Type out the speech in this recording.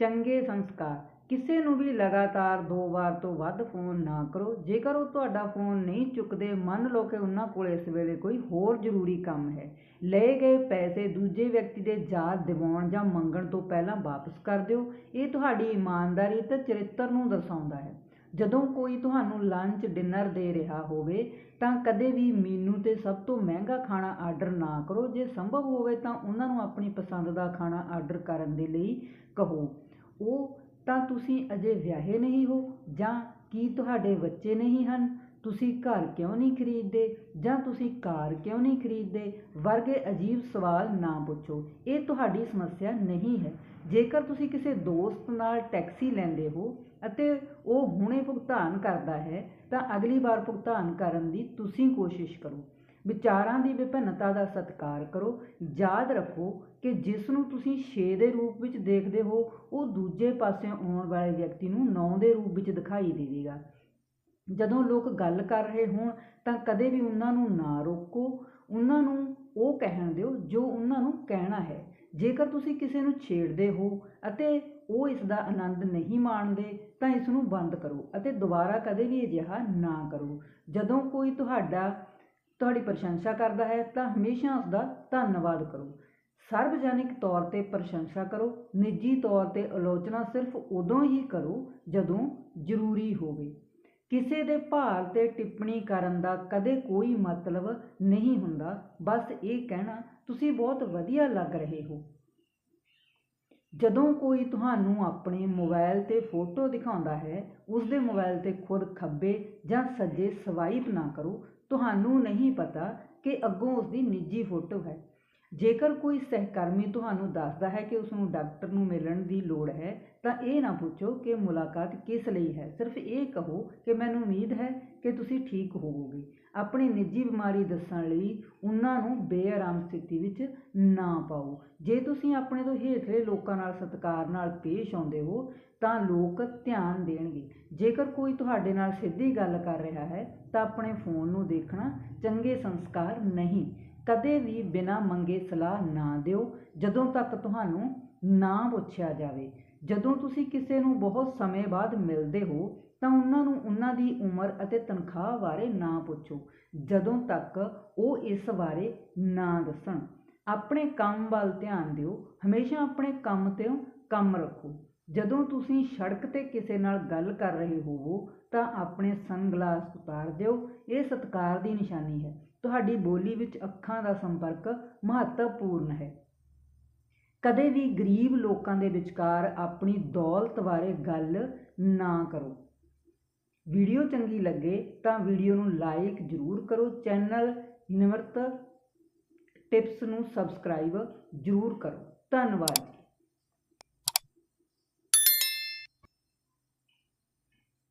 ਚੰਗੇ ਸੰਸਕਾਰ। ਕਿਸੇ ਨੂੰ ਵੀ ਲਗਾਤਾਰ ਦੋ ਵਾਰ ਤੋਂ ਵੱਧ ਫੋਨ ਨਾ ਕਰੋ। ਜੇਕਰ ਉਹ ਤੁਹਾਡਾ ਫੋਨ ਨਹੀਂ ਚੁੱਕਦੇ, ਮੰਨ ਲਓ ਕਿ ਉਹਨਾਂ ਕੋਲ ਇਸ ਵੇਲੇ ਕੋਈ ਹੋਰ ਜ਼ਰੂਰੀ ਕੰਮ ਹੈ। ਲਏ ਗਏ ਪੈਸੇ ਦੂਜੇ ਵਿਅਕਤੀ ਦੇ ਯਾਦ ਦਿਵਾਉਣ ਜਾਂ ਮੰਗਣ ਤੋਂ ਪਹਿਲਾਂ ਵਾਪਸ ਕਰ ਦਿਓ। ਇਹ ਤੁਹਾਡੀ ਇਮਾਨਦਾਰੀ ਅਤੇ ਚਰਿੱਤਰ ਨੂੰ ਦਰਸਾਉਂਦਾ ਹੈ। ਜਦੋਂ ਕੋਈ ਤੁਹਾਨੂੰ ਲੰਚ, ਡਿਨਰ ਦੇ ਰਿਹਾ ਹੋਵੇ, ਤਾਂ ਕਦੇ ਵੀ ਮੀਨੂ ਤੇ ਸਭ ਤੋਂ ਮਹਿੰਗਾ ਖਾਣਾ ਆਰਡਰ ਨਾ ਕਰੋ। ਜੇ ਸੰਭਵ ਹੋਵੇ ਤਾਂ ਉਹਨਾਂ ਨੂੰ ਆਪਣੀ ਪਸੰਦ ਦਾ ਖਾਣਾ ਆਰਡਰ ਕਰਨ ਦੇ ਲਈ ਕਹੋ। ਉਹ ਤਾਂ ਤੁਸੀਂ ਅਜੇ ਵਿਆਹੇ ਨਹੀਂ ਹੋ, ਜਾਂ ਕੀ ਤੁਹਾਡੇ ਬੱਚੇ ਨਹੀਂ ਹਨ? ਤੁਸੀਂ ਘਰ ਕਿਉਂ ਨਹੀਂ ਖਰੀਦਦੇ? ਜਾਂ ਤੁਸੀਂ ਕਾਰ ਕਿਉਂ ਨਹੀਂ ਖਰੀਦਦੇ? ਵਰਗੇ ਅਜੀਬ ਸਵਾਲ ਨਾ ਪੁੱਛੋ। ਇਹ ਤੁਹਾਡੀ ਸਮੱਸਿਆ ਨਹੀਂ ਹੈ। ਜੇਕਰ ਤੁਸੀਂ ਕਿਸੇ ਦੋਸਤ ਨਾਲ ਟੈਕਸੀ ਲੈਂਦੇ ਹੋ ਅਤੇ ਉਹ ਹੁਣੇ ਭੁਗਤਾਨ ਕਰਦਾ ਹੈ, ਤਾਂ ਅਗਲੀ ਵਾਰ ਭੁਗਤਾਨ ਕਰਨ ਦੀ ਤੁਸੀਂ ਕੋਸ਼ਿਸ਼ ਕਰੋ। ਵਿਚਾਰਾਂ ਦੀ ਵਿਭਿੰਨਤਾ ਦਾ ਸਤਿਕਾਰ ਕਰੋ। ਯਾਦ ਰੱਖੋ ਕਿ ਜਿਸ ਨੂੰ ਤੁਸੀਂ 6 ਦੇ ਰੂਪ ਵਿੱਚ ਦੇਖਦੇ ਹੋ, ਉਹ ਦੂਜੇ ਪਾਸੇ ਆਉਣ ਵਾਲੇ ਵਿਅਕਤੀ ਨੂੰ 9 ਦੇ ਰੂਪ ਵਿੱਚ ਦਿਖਾਈ ਦੇਵੇਗਾ। ਜਦੋਂ ਲੋਕ ਗੱਲ ਕਰ ਰਹੇ ਹੋਣ, ਤਾਂ ਕਦੇ ਵੀ ਉਹਨਾਂ ਨੂੰ ਨਾ ਰੋਕੋ। ਉਹਨਾਂ ਨੂੰ ਉਹ ਕਹਿਣ ਦਿਓ ਜੋ ਉਹਨਾਂ ਨੂੰ ਕਹਿਣਾ ਹੈ। ਜੇਕਰ ਤੁਸੀਂ ਕਿਸੇ ਨੂੰ ਛੇੜਦੇ ਹੋ ਅਤੇ ਉਹ ਇਸ ਦਾ ਆਨੰਦ ਨਹੀਂ ਮਾਣਦੇ, ਤਾਂ ਇਸ ਨੂੰ ਬੰਦ ਕਰੋ ਅਤੇ ਦੁਬਾਰਾ ਕਦੇ ਵੀ ਅਜਿਹਾ ਨਾ ਕਰੋ। ਜਦੋਂ ਕੋਈ ਤੁਹਾਡਾ ਤੁਹਾਡੀ ਪ੍ਰਸ਼ੰਸਾ ਕਰਦਾ ਹੈ ਤਾਂ ਹਮੇਸ਼ਾ ਉਸ ਦਾ ਧੰਨਵਾਦ ਕਰੋ। ਸਰਵਜਨਿਕ ਤੌਰ ਤੇ ਪ੍ਰਸ਼ੰਸਾ ਕਰੋ, ਨਿੱਜੀ ਤੌਰ ਤੇ ਆਲੋਚਨਾ ਸਿਰਫ ਉਦੋਂ ਹੀ ਕਰੋ ਜਦੋਂ ਜ਼ਰੂਰੀ ਹੋਵੇ। ਕਿਸੇ ਦੇ ਭਾਰ ਤੇ ਟਿੱਪਣੀ ਕਰਨ ਦਾ ਕਦੇ ਕੋਈ ਮਤਲਬ ਨਹੀਂ ਹੁੰਦਾ। ਬਸ ਇਹ ਕਹਿਣਾ, ਤੁਸੀਂ ਬਹੁਤ ਵਧੀਆ ਲੱਗ ਰਹੇ ਹੋ। ਜਦੋਂ ਕੋਈ ਤੁਹਾਨੂੰ ਆਪਣੇ ਮੋਬਾਈਲ ਤੇ ਫੋਟੋ ਦਿਖਾਉਂਦਾ ਹੈ, ਉਸਦੇ ਮੋਬਾਈਲ ਤੇ ਖੁਦ ਖੱਬੇ ਜਾਂ ਸੱਜੇ ਸਵਾਈਪ ਨਾ ਕਰੋ। ਤੁਹਾਨੂੰ ਨਹੀਂ ਪਤਾ ਕਿ ਅੱਗੋਂ ਉਸਦੀ ਨਿੱਜੀ ਫੋਟੋ ਹੈ। ਜੇਕਰ ਕੋਈ ਸਹਿਕਰਮੀ ਤੁਹਾਨੂੰ ਦੱਸਦਾ ਹੈ ਕਿ ਉਸ ਨੂੰ ਡਾਕਟਰ ਨੂੰ ਮਿਲਣ ਦੀ ਲੋੜ ਹੈ, ਤਾਂ ਇਹ ਨਾ ਪੁੱਛੋ ਕਿ ਮੁਲਾਕਾਤ ਕਿਸ ਲਈ ਹੈ। ਸਿਰਫ ਇਹ ਕਹੋ ਕਿ ਮੈਨੂੰ ਉਮੀਦ ਹੈ ਕਿ ਤੁਸੀਂ ਠੀਕ ਹੋਵੋਗੇ। ਆਪਣੀ ਨਿੱਜੀ ਬਿਮਾਰੀ ਦੱਸਣ ਲਈ ਉਹਨਾਂ ਨੂੰ ਬੇਆਰਾਮ ਸਥਿਤੀ ਵਿੱਚ ਨਾ ਪਾਓ। ਜੇ ਤੁਸੀਂ ਆਪਣੇ ਤੋਂ ਹੇਠਲੇ ਲੋਕਾਂ ਨਾਲ ਸਤਿਕਾਰ ਨਾਲ ਪੇਸ਼ ਆਉਂਦੇ ਹੋ, ਤਾਂ ਲੋਕ ਧਿਆਨ ਦੇਣਗੇ। ਜੇਕਰ ਕੋਈ ਤੁਹਾਡੇ ਨਾਲ ਸਿੱਧੀ ਗੱਲ ਕਰ ਰਿਹਾ ਹੈ, ਤਾਂ ਆਪਣੇ ਫੋਨ ਨੂੰ ਦੇਖਣਾ ਚੰਗੇ ਸੰਸਕਾਰ ਨਹੀਂ। ਕਦੇ ਵੀ ਬਿਨਾਂ ਮੰਗੇ ਸਲਾਹ ਨਾ ਦਿਓ, ਜਦੋਂ ਤੱਕ ਤੁਹਾਨੂੰ ਨਾ ਪੁੱਛਿਆ ਜਾਵੇ। ਜਦੋਂ ਤੁਸੀਂ ਕਿਸੇ ਨੂੰ ਬਹੁਤ ਸਮੇਂ ਬਾਅਦ ਮਿਲਦੇ ਹੋ, ਤਾਂ ਉਹਨਾਂ ਨੂੰ ਉਹਨਾਂ ਦੀ ਉਮਰ ਅਤੇ ਤਨਖਾਹ ਬਾਰੇ ਨਾ ਪੁੱਛੋ, ਜਦੋਂ ਤੱਕ ਉਹ ਇਸ ਬਾਰੇ ਨਾ ਦੱਸਣ। ਆਪਣੇ ਕੰਮ ਵੱਲ ਧਿਆਨ ਦਿਓ, ਹਮੇਸ਼ਾ ਆਪਣੇ ਕੰਮ ਤੇ ਕੰਮ ਰੱਖੋ। ਜਦੋਂ ਤੁਸੀਂ ਸੜਕ ਤੇ ਕਿਸੇ ਨਾਲ ਗੱਲ ਕਰ ਰਹੇ ਹੋਵੋ, ਤਾਂ ਆਪਣੇ ਸਨਗਲਾਸ ਉਤਾਰ ਦਿਓ। ਇਹ ਸਤਿਕਾਰ ਦੀ ਨਿਸ਼ਾਨੀ ਹੈ। ਤੁਹਾਡੀ ਬੋਲੀ ਵਿੱਚ ਅੱਖਾਂ ਦਾ ਸੰਪਰਕ ਮਹੱਤਵਪੂਰਨ ਹੈ। ਕਦੇ ਵੀ ਗਰੀਬ ਲੋਕਾਂ ਦੇ ਵਿਚਕਾਰ ਆਪਣੀ ਦੌਲਤ ਬਾਰੇ ਗੱਲ ਨਾ ਕਰੋ। ਵੀਡੀਓ ਚੰਗੀ ਲੱਗੇ ਤਾਂ ਵੀਡੀਓ ਨੂੰ ਲਾਈਕ ਜ਼ਰੂਰ ਕਰੋ। ਚੈਨਲ ਨਿਮਰਤ ਟਿਪਸ ਨੂੰ ਸਬਸਕ੍ਰਾਈਬ ਜ਼ਰੂਰ ਕਰੋ। ਧੰਨਵਾਦ